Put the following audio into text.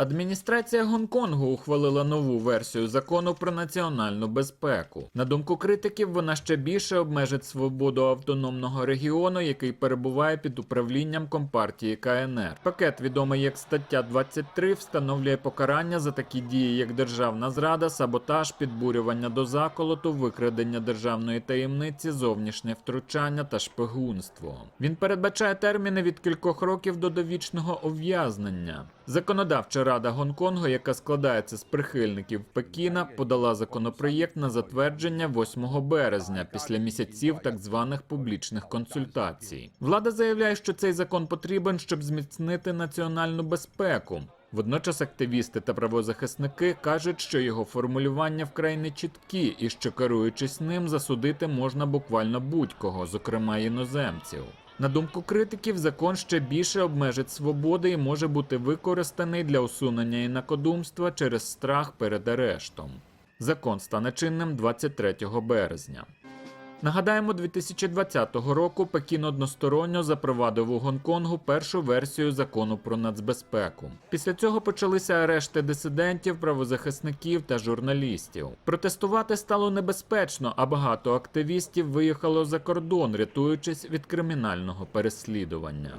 Адміністрація Гонконгу ухвалила нову версію закону про національну безпеку. На думку критиків, вона ще більше обмежить свободу автономного регіону, який перебуває під управлінням компартії КНР. Пакет, відомий як стаття 23, встановлює покарання за такі дії, як державна зрада, саботаж, підбурювання до заколоту, викрадення державної таємниці, зовнішнє втручання та шпигунство. Він передбачає терміни від кількох років до довічного ув'язнення. Законодавча рада Гонконгу, яка складається з прихильників Пекіна, подала законопроєкт на затвердження 8 березня після місяців так званих публічних консультацій. Влада заявляє, що цей закон потрібен, щоб зміцнити національну безпеку. Водночас активісти та правозахисники кажуть, що його формулювання вкрай нечіткі і що керуючись ним засудити можна буквально будь-кого, зокрема іноземців. На думку критиків, закон ще більше обмежить свободи і може бути використаний для усунення інакодумства через страх перед арештом. Закон стане чинним 23 березня. Нагадаємо, 2020 року Пекін односторонньо запровадив у Гонконгу першу версію закону про нацбезпеку. Після цього почалися арешти дисидентів, правозахисників та журналістів. Протестувати стало небезпечно, а багато активістів виїхало за кордон, рятуючись від кримінального переслідування.